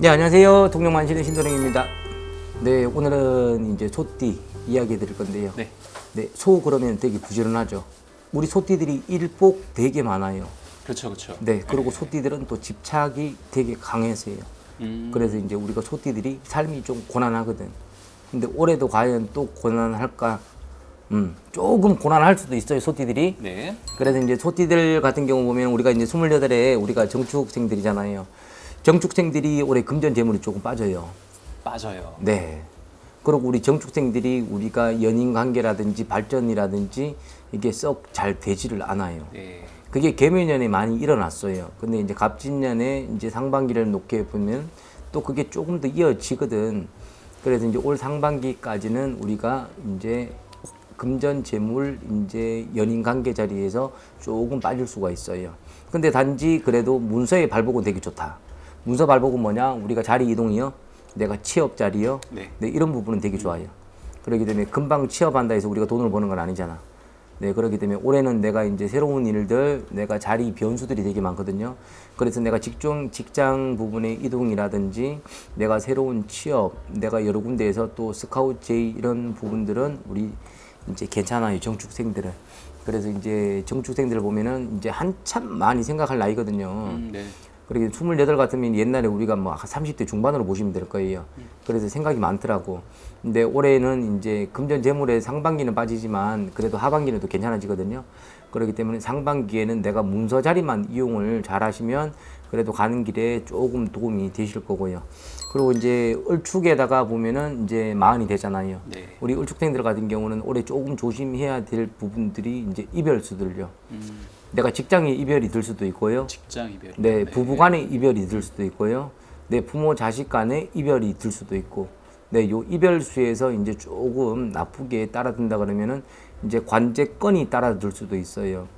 네 안녕하세요 동력만신의 신도령입니다. 네 오늘은 이제 소띠 이야기 드릴 건데요. 네. 네, 소 그러면 되게 부지런하죠. 우리 소띠들이 일복 되게 많아요. 그렇죠, 그렇죠. 네 그리고 소띠들은 또 집착이 되게 강해서요. 음, 그래서 이제 우리가 소띠들이 삶이 좀 고난하거든. 근데 올해도 과연 또 고난할까? 음 조금 고난할 수도 있어요 소띠들이. 네. 그래서 이제 소띠들 같은 경우 보면 우리가 이제 28에 우리가 정축생들이잖아요. 정축생들이 올해 금전 재물이 조금 빠져요. 빠져요. 네. 그리고 우리 정축생들이 우리가 연인 관계라든지 발전이라든지 이게 썩 잘 되지를 않아요. 네. 그게 개묘년에 많이 일어났어요. 근데 이제 갑진년에 이제 상반기를 놓게 보면 또 그게 조금 더 이어지거든. 그래서 이제 올 상반기까지는 우리가 이제 금전 재물 이제 연인 관계 자리에서 조금 빠질 수가 있어요. 근데 단지 그래도 문서의 발복은 되게 좋다. 문서 발복은 뭐냐? 우리가 자리 이동이요. 내가 취업 자리요. 네. 네, 이런 부분은 되게 좋아요. 그렇기 때문에 금방 취업한다 해서 우리가 돈을 버는 건 아니잖아. 네, 그렇기 때문에 올해는 내가 이제 새로운 일들, 내가 자리 변수들이 되게 많거든요. 그래서 내가 직종, 직장 부분의 이동이라든지, 내가 새로운 취업, 내가 여러 군데에서 또 스카우트 제이 이런 부분들은 우리 이제 괜찮아요, 정축생들은. 그래서 이제 정축생들을 보면은 이제 한참 많이 생각할 나이거든요. 음, 네. 그렇게 28 같으면 옛날에 우리가 뭐 30대 중반으로 보시면 될 거예요. 그래서 생각이 많더라고. 근데 올해는 이제 금전 재물의 상반기는 빠지지만 그래도 하반기는 또 괜찮아지거든요. 그렇기 때문에 상반기에는 내가 문서 자리만 이용을 잘 하시면 그래도 가는 길에 조금 도움이 되실 거고요. 그리고 이제 을축에다가 보면은 이제 마흔이 되잖아요. 네. 우리 을축생들 같은 경우는 올해 조금 조심해야 될 부분들이 이제 이별수들요. 음, 내가 직장에 이별이 들 수도 있고요. 직장 이별. 네, 부부 간의 이별이 들 수도 있고요. 네, 부모 자식 간의 이별이 들 수도 있고. 네, 요 이별 수에서 이제 조금 나쁘게 따라든다 그러면은 이제 관제권이 따라들 수도 있어요.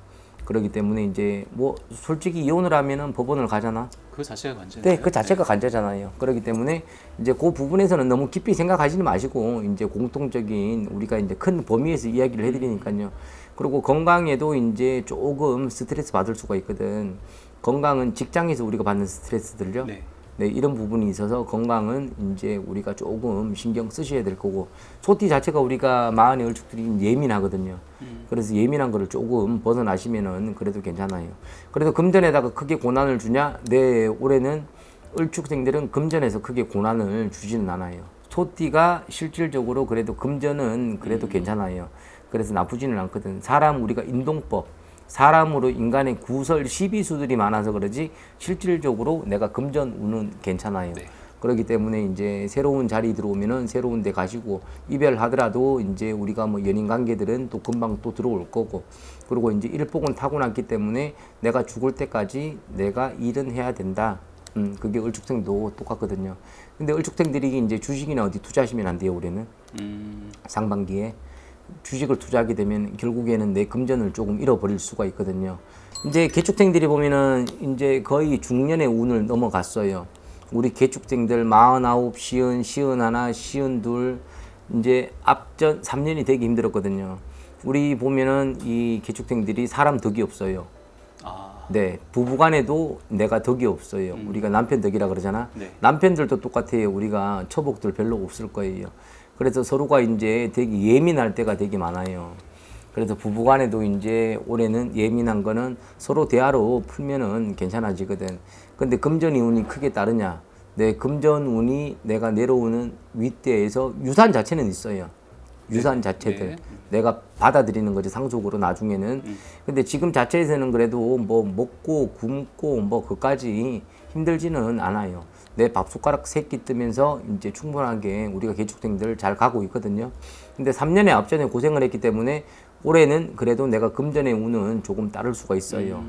그렇기 때문에 이제 뭐 솔직히 이혼을 하면은 법원을 가잖아. 그 자체가 관제. 네, 그 자체가 간제잖아요. 그렇기 때문에 이제 그 부분에서는 너무 깊이 생각하지는 마시고 이제 공통적인 우리가 이제 큰 범위에서 이야기를 해드리니까요. 그리고 건강에도 이제 조금 스트레스 받을 수가 있거든. 건강은 직장에서 우리가 받는 스트레스들요. 네. 네, 이런 부분이 있어서 건강은 이제 우리가 조금 신경 쓰셔야 될 거고 소띠 자체가 우리가 마흔의 을축들이 예민하거든요. 그래서 예민한 거를 조금 벗어나시면은 그래도 괜찮아요. 그래도 금전에다가 크게 고난을 주냐? 네, 올해는 을축생들은 금전에서 크게 고난을 주지는 않아요. 소띠가 실질적으로 그래도 금전은 그래도 괜찮아요. 그래서 나쁘지는 않거든. 사람 우리가 인동법 사람으로 인간의 구설 시비수들이 많아서 그러지 실질적으로 내가 금전 운은 괜찮아요. 네. 그렇기 때문에 이제 새로운 자리 들어오면은 새로운 데 가시고 이별하더라도 이제 우리가 뭐 연인 관계들은 또 금방 또 들어올 거고 그리고 이제 일복은 타고났기 때문에 내가 죽을 때까지 내가 일은 해야 된다. 음, 그게 을축생도 똑같거든요. 근데 을축생들이 이제 주식이나 어디 투자하시면 안 돼요, 올해는. 음, 상반기에 주식을 투자하게 되면 결국에는 내 금전을 조금 잃어버릴 수가 있거든요. 이제 개축생들이 보면은 이제 거의 중년의 운을 넘어갔어요. 우리 개축생들 마흔아홉, 시은, 시은 하나, 시은 둘, 이제 앞전 3년이 되게 힘들었거든요. 우리 보면은 이 개축생들이 사람 덕이 없어요. 아, 네, 부부간에도 내가 덕이 없어요. 우리가 남편 덕이라 그러잖아. 네. 남편들도 똑같아요. 우리가 처복들 별로 없을 거예요. 그래서 서로가 이제 되게 예민할 때가 되게 많아요. 그래서 부부간에도 이제 올해는 예민한 거는 서로 대화로 풀면은 괜찮아지거든. 근데 금전 운이 크게 따르냐? 내 금전 운이 내가 내려오는 윗대에서 유산 자체는 있어요. 유산 자체들. 네. 내가 받아들이는 거지 상속으로 나중에는. 근데 지금 자체에서는 그래도 뭐 먹고 굶고 뭐 그까지 힘들지는 않아요. 내 밥 숟가락 세끼 뜨면서 이제 충분하게 우리가 개축생들 잘 가고 있거든요. 근데 3년의 앞전에 고생을 했기 때문에 올해는 그래도 내가 금전의 운은 조금 따를 수가 있어요.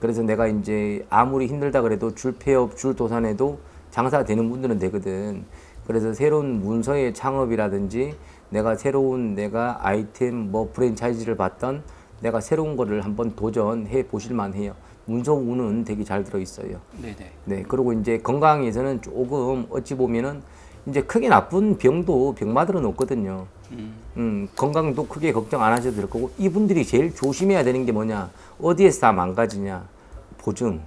그래서 내가 이제 아무리 힘들다 그래도 줄 폐업 줄 도산해도 장사되는 분들은 되거든. 그래서 새로운 문서의 창업이라든지 내가 새로운 내가 아이템 뭐 프랜차이즈를 받던 내가 새로운 거를 한번 도전해 보실 만 해요. 문서 운은 되게 잘 들어 있어요. 네, 네. 네. 그리고 이제 건강에서는 조금 어찌 보면은 이제 크게 나쁜 병도 병마들은 없거든요. 음, 음, 건강도 크게 걱정 안 하셔도 될 거고 이분들이 제일 조심해야 되는 게 뭐냐? 어디에서 다 망가지냐? 보증.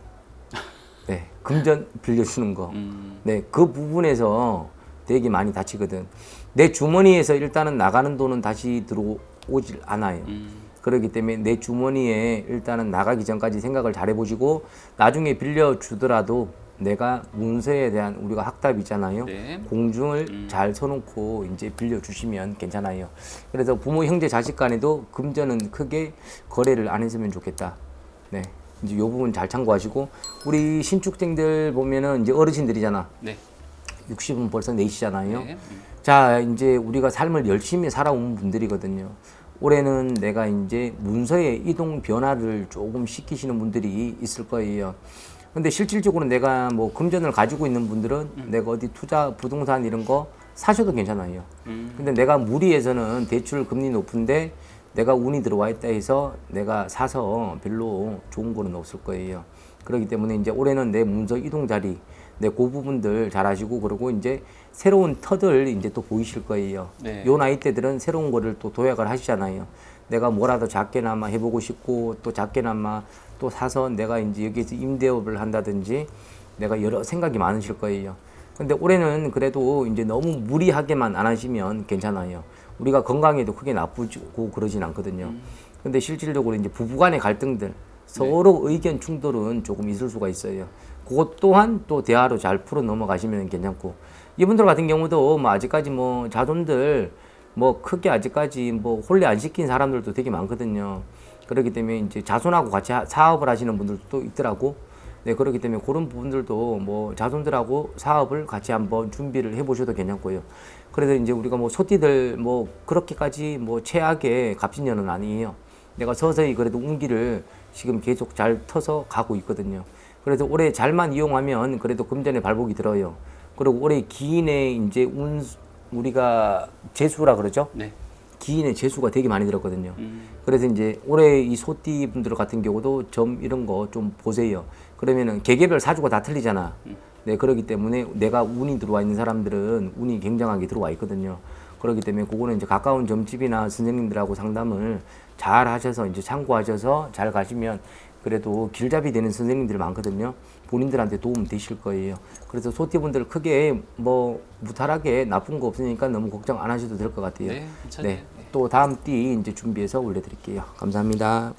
네. 금전 빌려주는 거. 음. 네, 그 부분에서 되게 많이 다치거든. 내 주머니에서 일단은 나가는 돈은 다시 들어오질 않아요. 음. 그렇기 때문에 내 주머니에 일단은 나가기 전까지 생각을 잘 해보시고 나중에 빌려주더라도 내가 문서에 대한 우리가 학답이잖아요. 네. 공중을 잘 서놓고 이제 빌려주시면 괜찮아요. 그래서 부모, 형제, 자식 간에도 금전은 크게 거래를 안 했으면 좋겠다. 네. 이제 요 부분 잘 참고하시고 우리 신축생들 보면은 이제 어르신들이잖아. 네. 60은 벌써 내시잖아요. 네. 음. 자, 이제 우리가 삶을 열심히 살아온 분들이거든요. 올해는 내가 이제 문서의 이동 변화를 조금 시키시는 분들이 있을 거예요. 근데 실질적으로 내가 뭐 금전을 가지고 있는 분들은 내가 어디 투자 부동산 이런 거 사셔도 괜찮아요. 음. 근데 내가 무리해서는 대출 금리 높은데 내가 운이 들어와 있다 해서 내가 사서 별로 좋은 거는 없을 거예요. 그렇기 때문에 이제 올해는 내 문서 이동 자리, 내그 부분들 잘 아시고 그러고 이제 새로운 터들 이제 또 보이실 거예요. 네. 요 나이 때들은 새로운 거를 또 도약을 하시잖아요. 내가 뭐라도 작게나마 해보고 싶고 또 작게나마 또 사서 내가 이제 여기서 임대업을 한다든지 내가 여러 생각이 많으실 거예요. 근데 올해는 그래도 이제 너무 무리하게만 안 하시면 괜찮아요. 우리가 건강에도 크게 나쁘고 그러진 않거든요. 근데 실질적으로 이제 부부간의 갈등들, 서로 의견 충돌은 조금 있을 수가 있어요. 그것 또한 또 대화로 잘 풀어 넘어가시면 괜찮고 이분들 같은 경우도 뭐 아직까지 뭐 자손들 뭐 크게 아직까지 뭐 혼례 안 시킨 사람들도 되게 많거든요. 그렇기 때문에 이제 자손하고 같이 하- 사업을 하시는 분들도 또 있더라고. 네, 그렇기 때문에 그런 부분들도 뭐 자손들하고 사업을 같이 한번 준비를 해 보셔도 괜찮고요. 그래서 이제 우리가 뭐 소띠들 뭐 그렇게까지 뭐 최악의 갑진년은 아니에요. 내가 서서히 그래도 운기를 지금 계속 잘 터서 가고 있거든요. 그래서 올해 잘만 이용하면 그래도 금전에 발복이 들어요. 그리고 올해 기인의 이제 운 우리가 재수라 그러죠. 네. 기인의 재수가 되게 많이 들었거든요. 음. 그래서 이제 올해 이 소띠 분들 같은 경우도 점 이런 거 좀 보세요. 그러면은 개개별 사주가 다 틀리잖아. 네, 그렇기 때문에 내가 운이 들어와 있는 사람들은 운이 굉장하게 들어와 있거든요. 그렇기 때문에 그거는 이제 가까운 점집이나 선생님들하고 상담을 잘 하셔서 이제 참고하셔서 잘 가시면 그래도 길잡이 되는 선생님들 많거든요. 본인들한테 도움 되실 거예요. 그래서 소띠분들 크게 뭐 무탈하게 나쁜 거 없으니까 너무 걱정 안 하셔도 될 것 같아요. 네. 괜찮네요. 네. 또 다음 띠 이제 준비해서 올려드릴게요. 감사합니다.